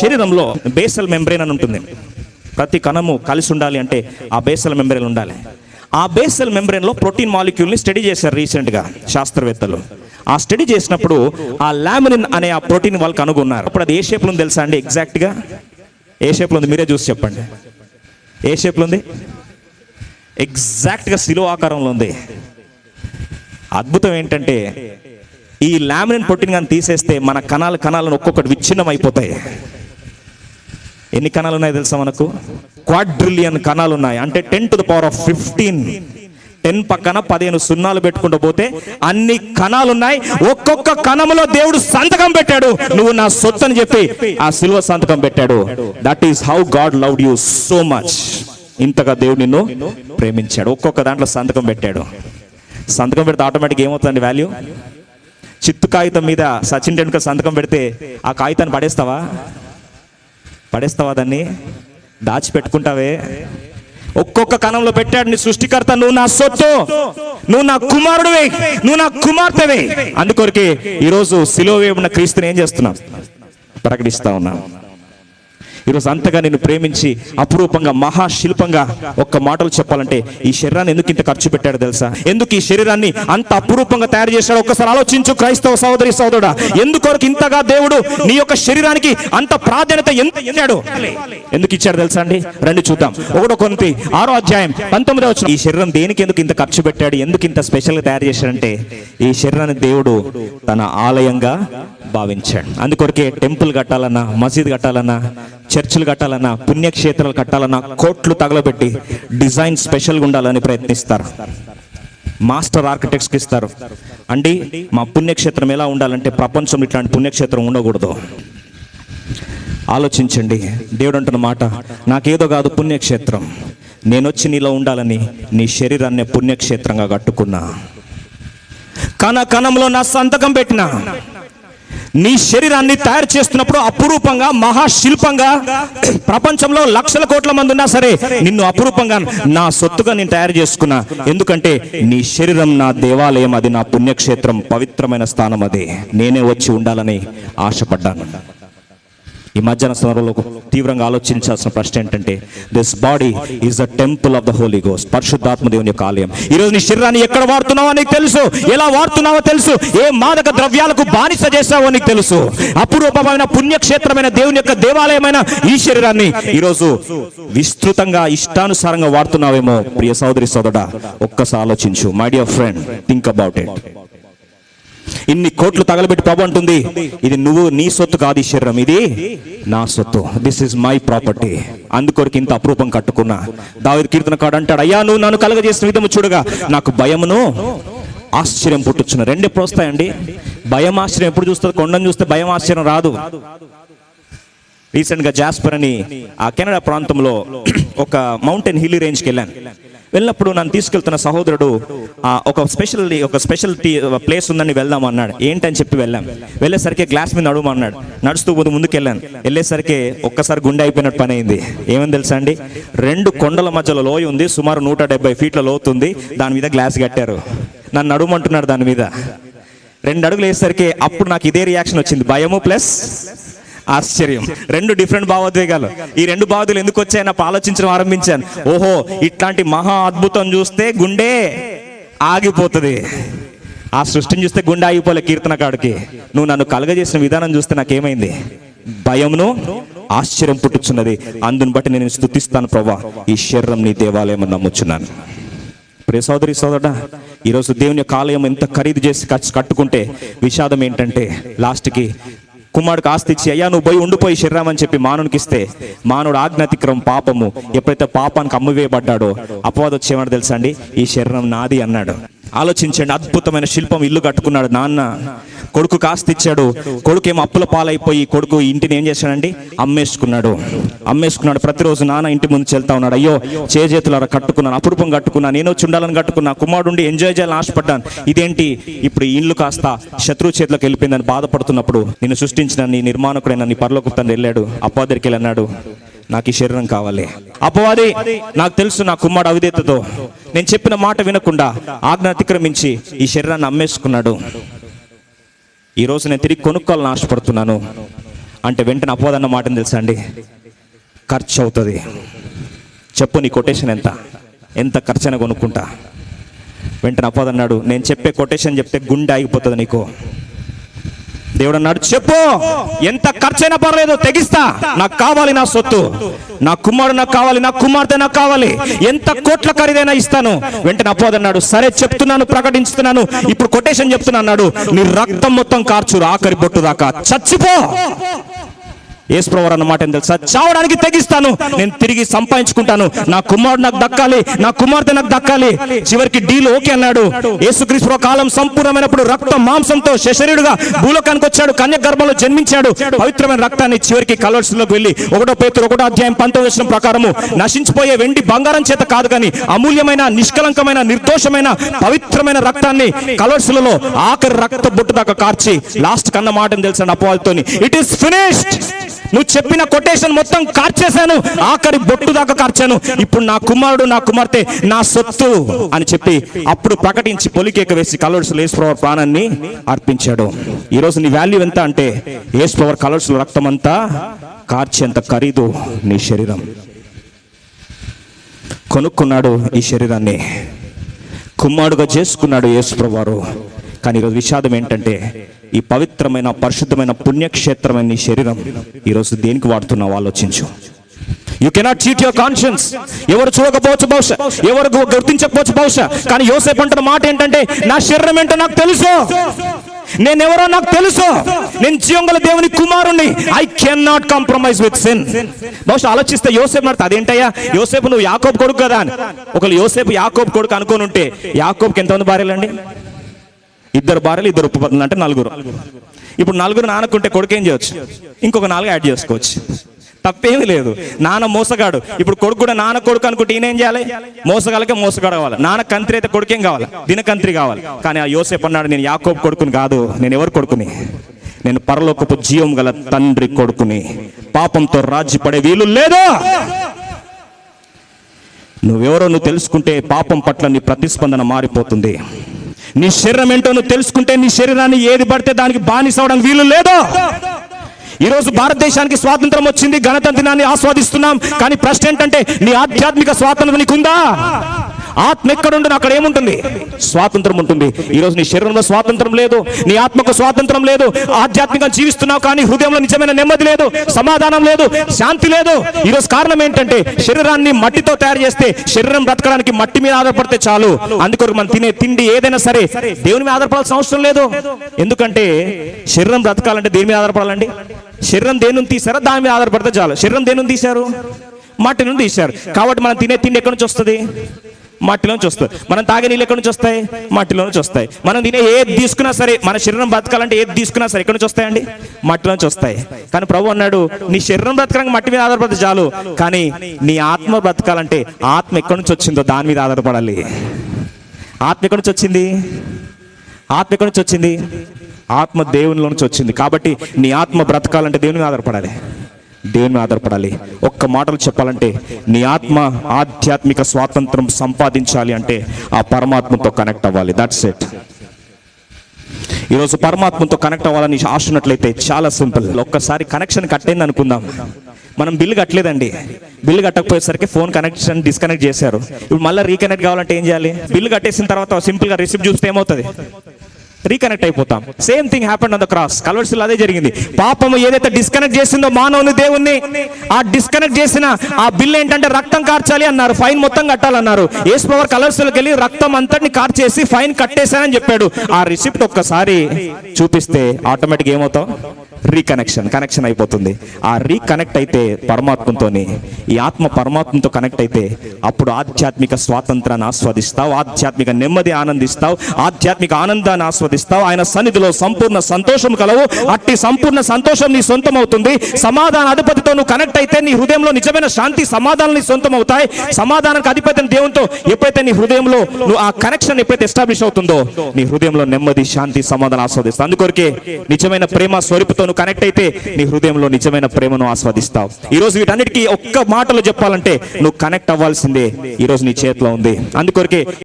శరీరంలో basal membrane అని ఉంటుంది. ప్రతి కణము కలిసి ఉండాలి అంటే ఆ బేసల్ మెంబ్రేన్ ఉండాలి. ఆ బేసల్ మెంబ్రేన్లో ప్రోటీన్ మాలిక్యూల్ని స్టడీ చేశారు రీసెంట్గా శాస్త్రవేత్తలు. ఆ స్టడీ చేసినప్పుడు ఆ లామినిన్ అనే ఆ ప్రోటీన్ వాళ్ళు కనుగొన్నారు అప్పుడు అది ఏ షేప్లో ఉంది తెలుసా అండి ఎగ్జాక్ట్గా ఏ షేప్లో ఉంది? మీరే చూసి చెప్పండి. ఏ షేప్లో ఉంది? ఎగ్జాక్ట్గా సిలో ఆకారంలో ఉంది. అద్భుతం ఏంటంటే ఈ లామినిన్ ప్రోటీన్ కానీ తీసేస్తే మన కణాలు కణాలను ఒక్కొక్కటి విచ్ఛిన్నం అయిపోతాయి ఎన్ని కణాలు ఉన్నాయి తెలుసా మనకు? క్వాడ్రిలియన్ కణాలు ఉన్నాయి అంటే ten to the power of fifteen ten పక్కన పదిహేను సున్నాలు పెట్టుకుంటూ పోతే అన్ని కణాలు ఉన్నాయి ఒక్కొక్క కణములో దేవుడు సంతకం పెట్టాడు. నువ్వు నా సొత్తు అని చెప్పి ఆ సిల్వ సంతకం పెట్టాడు. That is how God love you so much ఇంతగా దేవుడు నిన్ను ప్రేమించాడు. ఒక్కొక్క దాంట్లో సంతకం పెట్టాడు. సంతకం పెడితే ఆటోమేటిక్ ఏమవుతుంది వాల్యూ చిత్తు కాగితం మీద సచిన్ టెండూల్కర్ సంతకం పెడితే ఆ కాగితాన్ని పడేస్తావా? పడేస్తావా దాన్ని? దాచిపెట్టుకుంటావే. ఒక్కొక్క కణంలో పెట్టాడు నీ సృష్టికర్త నువ్వు నా సొత్తు. నువ్వు నా కుమారుడువే. నువ్వు నా కుమార్తెవే. అందుకొరికి ఈరోజు సిలువ వేయబడిన క్రీస్తుని ఏం చేస్తున్నావు ప్రకటిస్తా ఉన్నావు ఈరోజు అంతగా నేను ప్రేమించి అపురూపంగా మహాశిల్పంగా ఒక్క మాటలు చెప్పాలంటే ఈ శరీరాన్ని ఎందుకు ఇంత ఖర్చు పెట్టాడు తెలుసా? ఎందుకు ఈ శరీరాన్ని అంత అపురూపంగా తయారు చేశాడు? ఒక్కసారి ఆలోచించు క్రైస్తవ సహోదరి సహోదరుడా. ఎందుకొరకు ఇంతగా దేవుడు నీ యొక్క శరీరానికి అంత ప్రాధాన్యత ఎంత ఇచ్చాడు? ఎందుకు ఇచ్చాడు తెలుసా అండి? రండి చూద్దాం. ఒకటో కొంత ఆరో అధ్యాయం పంతొమ్మిదో వచ్చిన ఈ శరీరం దేనికి ఎందుకు ఇంత ఖర్చు పెట్టాడు? ఎందుకు ఇంత స్పెషల్గా తయారు చేశాడంటే ఈ శరీరాన్ని దేవుడు తన ఆలయంగా భావించాడు. అందుకొరకే టెంపుల్ కట్టాలన్నా మసీద్ కట్టాలన్నా చర్చిలు కట్టాలన్నా పుణ్యక్షేత్రాలు కట్టాలన్నా కోట్లు తగలబెట్టి డిజైన్ స్పెషల్గా ఉండాలని ప్రయత్నిస్తారు. మాస్టర్ ఆర్కిటెక్ట్స్కి ఇస్తారు. అండి మా పుణ్యక్షేత్రం ఎలా ఉండాలంటే ప్రపంచంలో ఇట్లాంటి పుణ్యక్షేత్రం ఉండకూడదు. ఆలోచించండి. దేవుడు అంటున్న మాట నాకేదో కాదు పుణ్యక్షేత్రం. నేను వచ్చి నీలో ఉండాలని నీ శరీరాన్ని పుణ్యక్షేత్రంగా కట్టుకున్నా. కణ కణంలో నా సంతకం పెట్టిన నీ శరీరాన్ని తయారు చేస్తున్నప్పుడు అపురూపంగా మహాశిల్పంగా ప్రపంచంలో లక్షల కోట్ల మంది ఉన్నా సరే నిన్ను అపురూపంగా నా సొత్తుగా నేను తయారు చేసుకున్నా. ఎందుకంటే నీ శరీరం నా దేవాలయం అది నా పుణ్యక్షేత్రం పవిత్రమైన స్థానం అది. నేనే వచ్చి ఉండాలని ఆశపడ్డాను. ఈ మధ్యాహ్న సమయంలో తీవ్రంగా ఆలోచించాల్సిన ప్రశ్న ఏంటంటే this body is the temple of the holy goes పరిశుద్ధాత్మ దేవుని యొక్క ఆలయం. ఈ రోజు నీ శరీరాన్ని ఎక్కడ వాడుతున్నావో నీకు తెలుసు. ఎలా వాడుతున్నావో తెలుసు. ఏ మాదక ద్రవ్యాలకు బానిస చేసావో నీకు తెలుసు. అపురూపమైన పుణ్యక్షేత్రమైన దేవుని యొక్క దేవాలయమైన ఈ శరీరాన్ని ఈరోజు విస్తృతంగా ఇష్టానుసారంగా వాడుతున్నావేమో ప్రియ సోదరి సోదరుడా ఒక్కసారి ఆలోచించు. My dear friend think about it ఇన్ని కోట్లు తగలబెట్టి ప్రభు అంటుంది. ఇది నువ్వు నీ సొత్తు కాదు ఈ శరీరం ఇది నా సొత్తు. దిస్ ఇస్ మై ప్రాపర్టీ అందుకొరకు ఇంత అప్రూపం కట్టుకున్నా. దావి కీర్తన కాడు అంటాడు అయ్యా నువ్వు నన్ను కలగజేసిన విధము చూడగా. నాకు భయమును ఆశ్చర్యం పుట్టుచున్న రెండు ఎప్పుడు వస్తాయండి భయం ఆశ్చర్యం ఎప్పుడు చూస్తుంది? కొండను చూస్తే భయం ఆశ్చర్యం రాదు. రీసెంట్గా జాస్పర్ అని ఆ కెనడా ప్రాంతంలో ఒక మౌంటైన్ హిల్లీ రేంజ్కి వెళ్ళాను. వెళ్ళినప్పుడు నన్ను తీసుకెళ్తున్న సహోదరుడు ఒక స్పెషల్ ఒక స్పెషల్ ప్లేస్ ఉందని వెళ్దాం అన్నాడు. ఏంటని చెప్పి వెళ్ళాం. వెళ్ళేసరికి గ్లాస్ మీద నడుమన్నాడు నడుస్తూ పోతూ ముందుకు వెళ్ళాను వెళ్ళేసరికి ఒక్కసారి గుండె అయిపోయినట్టు పని అయింది. ఏమని తెలుసా అండి? రెండు కొండల మధ్యలో లోయ ఉంది. సుమారు నూట డెబ్బై ఫీట్ల లోతుంది దాని మీద గ్లాస్ కట్టారు. నన్ను నడుమంటున్నాడు దాని మీద. రెండు అడుగులు వేసేసరికి అప్పుడు నాకు ఇదే రియాక్షన్ వచ్చింది. భయము ప్లస్ ఆశ్చర్యం. రెండు డిఫరెంట్ భావోద్వేగాలు. ఈ రెండు భావోద్వేగాలు ఎందుకు వచ్చాయని నాకు ఆలోచించడం ఆరంభించాను. ఓహో ఇట్లాంటి మహా అద్భుతం చూస్తే గుండె ఆగిపోతుంది. ఆ సృష్టిని చూస్తే గుండె ఆగిపోలే కీర్తనకాడికి నువ్వు నన్ను కలగజేసిన విధానం చూస్తే నాకేమైంది? భయమును ఆశ్చర్యం పుట్టుచున్నది. అందుని బట్టి నేను స్థుతిస్తాను ప్రభా ఈ శరీరం నీ దేవాలయం నమ్ముచున్నాను. ప్రియ సోదరి సోదరుడా ఈరోజు దేవుని యొక్క ఆలయం ఎంత ఖరీదు చేసి కట్టుకుంటే విషాదం ఏంటంటే లాస్ట్కి కుమారుడికి ఆస్తి ఇచ్చి అయ్యా నువ్వు పోయి ఉండిపోయి శరీరం అని చెప్పి మానవునికి ఇస్తే మానవుడు ఆజ్ఞాతిక్రమం పాపము ఎప్పుడైతే పాపానికి అమ్మివేయబడ్డాడో అపవాదం వచ్చేమని తెలుసా అండి? ఈ శరీరం నాది అన్నాడు. ఆలోచించండి. అద్భుతమైన శిల్పం ఇల్లు కట్టుకున్నాడు నాన్న. కొడుకు ఆస్తి ఇచ్చాడు కొడుకు ఏమో అప్పుల పాలైపోయి కొడుకు ఇంటిని ఏం చేశాడండి? అమ్మేసుకున్నాడు. అమ్మేసుకున్నాడు. ప్రతిరోజు నాన్న ఇంటి ముందు వెళ్తా ఉన్నాడు. అయ్యో చేతులారా కట్టుకున్నాను అపురూపం కట్టుకున్నా నేను వచ్చి ఉండాలని కట్టుకున్నా కుమారుడు ఎంజాయ్ చేయాలని ఆశపడ్డాను. ఇదేంటి? ఇప్పుడు ఈ ఇల్లు కాస్త శత్రువు చేతిలోకి వెళ్ళిపోయిందని బాధపడుతున్నప్పుడు నిన్ను సృష్టించిన నీ నిర్మాణకుడైన నీ పరలోకి తను వెళ్ళాడు. అప్పాదరికి వెళ్ళి అన్నాడు నాకు ఈ శరీరం కావాలి. అపవాది నాకు తెలుసు నా కుమారుడు అవిధేతతో. నేను చెప్పిన మాట వినకుండా ఆజ్ఞ అతిక్రమించి ఈ శరీరాన్ని అమ్మేసుకున్నాడు. ఈరోజు నేను తిరిగి కొనుక్కోవాలని ఆశపడుతున్నాను. అంటే వెంటనే అపోదన్న మాటని తెలుసా అండి? ఖర్చు అవుతుంది. చెప్పు నీ కొటేషన్ ఎంత? ఎంత ఖర్చైనా కొనుక్కుంటా. వెంటనే అపవాదన్నాడు నేను చెప్పే కొటేషన్ చెప్తే గుండె ఆగిపోతుంది నీకు. దేవుడు అన్నాడు చెప్పు ఎంత ఖర్చైనా పర్లేదు తెగిస్తా. నాకు కావాలి నా సొత్తు. నా కుమారుడు నాకు కావాలి నా కుమార్తె నాకు కావాలి. ఎంత కోట్ల ఖరీదైనా ఇస్తాను. వెంటనే అపోదన్నాడు సరే చెప్తున్నాను ప్రకటిస్తున్నాను ఇప్పుడు కొటేషన్ చెప్తున్నా అన్నాడు. నీ రక్తం మొత్తం కార్చురు ఆఖరి బొట్టు దాకా. చచ్చిపో. ఏసుప్రవర్ అన్నమాట ఏం తెలుసా? చావడానికి తెగిస్తాను. నేను తిరిగి సంపాదించుకుంటాను. నా కుమారుడు నాకు దక్కాలి. నా కుమార్తె నాకు దక్కాలి. చివరికి డీల్ ఓకే అన్నాడు. యేసుక్రీస్తు కాలం సంపూర్ణమైనప్పుడు రక్తం మాంసంతో శశరీరుగా భూలోకానికి వచ్చాడు. కన్య గర్భంలో జన్మించాడు. పవిత్రమైన రక్తాన్ని చివరికి కలర్స్లోకి వెళ్ళి ఒకటో పేతురు ఒకటో అధ్యాయం పంతొమ్మిది ప్రకారము నశించిపోయే వెండి బంగారం చేత కాదు కానీ అమూల్యమైన నిష్కలంకమైన నిర్దోషమైన పవిత్రమైన రక్తాన్ని కలర్స్లలో ఆఖరి రక్త బొట్టు దాకా కార్చి లాస్ట్ కన్న మాట తెలుసండి అపోవాలతోని ఇట్ ఈస్ ఫినిష్డ్ నువ్వు చెప్పిన కొటేషన్ మొత్తం కార్చేశాను. ఆఖరి బొట్టు దాకా కార్చాను. ఇప్పుడు నా కుమారుడు నా కుమార్తె నా సొత్తు అని చెప్పి అప్పుడు ప్రకటించి పొలికేక వేసి కలర్స్ ఏసుప్రవర్ ప్రాణాన్ని అర్పించాడు. ఈరోజు నీ వాల్యూ ఎంత అంటే ఏసుప్రవర్ కలర్స్ రక్తం అంతా కార్చేంత ఖరీదు నీ శరీరం. కొనుక్కున్నాడు ఈ శరీరాన్ని. కుమ్మాడుగా చేసుకున్నాడు యేసుప్రవారు కానీ ఈరోజు విషాదం ఏంటంటే ఈ పవిత్రమైన పరిశుద్ధమైన పుణ్యక్షేత్రమైన నీ శరీరం ఈరోజు దేనికి వాడుతున్నావు ఆలోచించు. You cannot cheat your conscience ఎవరు చూడకపోవచ్చు బహుశా ఎవరు గుర్తించకపోవచ్చు బహుశా కానీ యోసేపు అంటున్న మాట ఏంటంటే నా శరీరం ఏంటో నాకు తెలుసు. నేనెవరో నాకు తెలుసు. నేను జీవంగల దేవుని కుమారుణ్ణి. I can not compromise with sin బహుశా ఆలోచిస్తే యోసేపు నడుతా అదేంటయ్యా? యోసేపు నువ్వు యాకోబ్ కొడుకు కదా అని. ఒకళ్ళు యోసేపు యాకోబ్ కొడుకు అనుకోనుంటే యాకోబ్కి ఎంతమంది ఎంతమంది భార్యలండి? ఇద్దరు భార్యలు ఇద్దరు ఉపపత్నులు అంటే నలుగురు. ఇప్పుడు నలుగురు నాన్నకుంటే కొడుకు ఏం చేయొచ్చు? ఇంకొక నాలుగు యాడ్ చేసుకోవచ్చు. తప్పేమీ లేదు. నాన్న మోసగాడు. ఇప్పుడు కొడుకు కూడా నాన్న కొడుకు అనుకుంటే ఈయన ఏం చేయాలి? మోసగాలకే మోసగాడు కావాలి. నాన్న కంత్రి అయితే కొడుకేం కావాలి? దినకంత్రి కావాలి. కానీ ఆ యోసేపు అన్నాడు నేను యాకోబ్ కొడుకుని కాదు నేను ఎవరు కొడుకుని? నేను పరలోకపు జీవం గల తండ్రి కొడుకుని. పాపంతో రాజీ పడే వీలు లేదు? నువ్వెవరో నువ్వు తెలుసుకుంటే పాపం పట్ల నీ ప్రతిస్పందన మారిపోతుంది. నీ శరీరం ఏంటో నువ్వు తెలుసుకుంటే నీ శరీరాన్ని ఏది పడితే దానికి బానిస అవడానికి వీలు లేదు. ఈరోజు భారతదేశానికి స్వాతంత్రం వచ్చింది గణతంత్రాన్ని ఆస్వాదిస్తున్నాం. కానీ ప్రశ్న ఏంటంటే నీ ఆధ్యాత్మిక స్వాతంత్రం నీకుందా? ఆత్మ ఎక్కడుంటుంది అక్కడ ఏముంటుంది? స్వాతంత్రం ఉంటుంది. ఈరోజు నీ శరీరంలో స్వాతంత్రం లేదు నీ ఆత్మకు స్వాతంత్రం లేదు ఆధ్యాత్మికంగా జీవిస్తున్నావు కానీ హృదయంలో నిజమైన నెమ్మది లేదు సమాధానం లేదు శాంతి లేదు. ఈరోజు కారణం ఏంటంటే శరీరాన్ని మట్టితో తయారు చేస్తే శరీరం బ్రతకడానికి మట్టి మీద ఆధారపడితే చాలు. అందుకొరకు మనం తినే తిండి ఏదైనా సరే దేవుని మీద ఆధారపడాల్సిన అవసరం లేదు. ఎందుకంటే శరీరం బ్రతకాలంటే దేని మీద ఆధారపడాలండి? శరీరం దేని నుంచి తీసారో దాని మీద ఆధారపడితే చాలు. శరీరం దేని తీశారు? మట్టి నుండి తీశారు. కాబట్టి మనం తినే తిండి ఎక్కడి నుంచి వస్తుంది? మట్టిలో నుంచి వస్తుంది. మనం తాగే నీళ్ళు ఎక్కడి నుంచి వస్తాయి? మట్టిలో నుంచి వస్తాయి. మనం తినే ఏది తీసుకున్నా సరే మన శరీరం బతకాలంటే ఏది తీసుకున్నా సరే ఎక్కడి నుంచి వస్తాయండి? మట్టిలో నుంచి వస్తాయి. కానీ ప్రభు అన్నాడు నీ శరీరం బ్రతకడానికి మట్టి మీద ఆధారపడితే చాలు. కానీ నీ ఆత్మ బ్రతకాలంటే ఆత్మ ఎక్కడి నుంచి వచ్చిందో దాని మీద ఆధారపడాలి. ఆత్మ ఎక్కడి నుంచి వచ్చింది? ఆత్మ ఎక్కడి నుంచి వచ్చింది? ఆత్మ దేవునిలో నుంచి వచ్చింది. కాబట్టి నీ ఆత్మ బ్రతకాలంటే దేవుని మీద ఆధారపడాలి. దేవుని ఆధారపడాలి? ఒక్క మాటలు చెప్పాలంటే నీ ఆత్మ ఆధ్యాత్మిక స్వాతంత్రం సంపాదించాలి అంటే ఆ పరమాత్మతో కనెక్ట్ అవ్వాలి. దట్స్ ఇట్ ఈరోజు పరమాత్మతో కనెక్ట్ అవ్వాలని ఆశ ఉన్నట్లయితే చాలా సింపుల్ ఒక్కసారి కనెక్షన్ కట్టయింది అనుకుందాం. మనం బిల్లు కట్టలేదండి. బిల్లు కట్టకపోయేసరికి ఫోన్ కనెక్షన్ డిస్కనెక్ట్ చేశారు. ఇప్పుడు మళ్ళీ రీకనెక్ట్ కావాలంటే ఏం చేయాలి? బిల్లు కట్టేసిన తర్వాత సింపుల్గా రిసిప్ట్ చూస్తే ఏమవుతుంది? రీకనెక్ట్ అయిపోతాం. Same thing happened on the cross కలవర్సిల్ అదే జరిగింది. పాపము ఏదైతే డిస్కనెక్ట్ చేసిందో మానవుని దేవుణ్ణి ఆ డిస్కనెక్ట్ చేసిన ఆ బిల్ ఏంటంటే రక్తం కార్చాలి అన్నారు. ఫైన్ మొత్తం కట్టాలన్నారు. ఏసు పవర్ కలర్స్లోకి వెళ్ళి రక్తం అంతటిని కార్చేసి ఫైన్ కట్టేశానని చెప్పాడు. ఆ రిసిప్ట్ ఒక్కసారి చూపిస్తే ఆటోమేటిక్ ఏమవుతాం? రీకనెక్షన్ కనెక్షన్ అయిపోతుంది. ఆ రీకనెక్ట్ అయితే పరమాత్మతోని ఈ ఆత్మ పరమాత్మతో కనెక్ట్ అయితే అప్పుడు ఆధ్యాత్మిక స్వాతంత్రాన్ని ఆస్వాదిస్తావు ఆధ్యాత్మిక నెమ్మది ఆనందిస్తావు ఆధ్యాత్మిక ఆనందాన్ని ఆస్వాదిస్తావు ఆయన సన్నిధిలో సంపూర్ణ సంతోషం కలవు అట్టి సంపూర్ణ సంతోషం నీ సొంతం అవుతుంది సమాధాన అధిపతితో నువ్వు కనెక్ట్ అయితే నీ హృదయంలో నిజమైన శాంతి సమాధానం నీ సొంతం అవుతాయి సమాధానానికి అధిపతి దేవునితో ఎప్పుడైతే నీ హృదయంలో నువ్వు ఆ కనెక్షన్ ఎప్పుడైతే ఎస్టాబ్లిష్ అవుతుందో నీ హృదయంలో నెమ్మది శాంతి సమాధానం ఆస్వాదిస్తావు. అందుకొరకే నిజమైన ప్రేమ స్వరూపతో నువ్వు కనెక్ట్ అయితే నీ హృదయంలో నిజమైన ప్రేమను ఆస్వాదిస్తావు. ఈరోజు వీటన్నిటికీ ఒక్క మాటలో చెప్పాలంటే నువ్వు కనెక్ట్ అవ్వాల్సిందే. ఈ రోజు నీ చేతిలో ఉంది. అందుకొరకే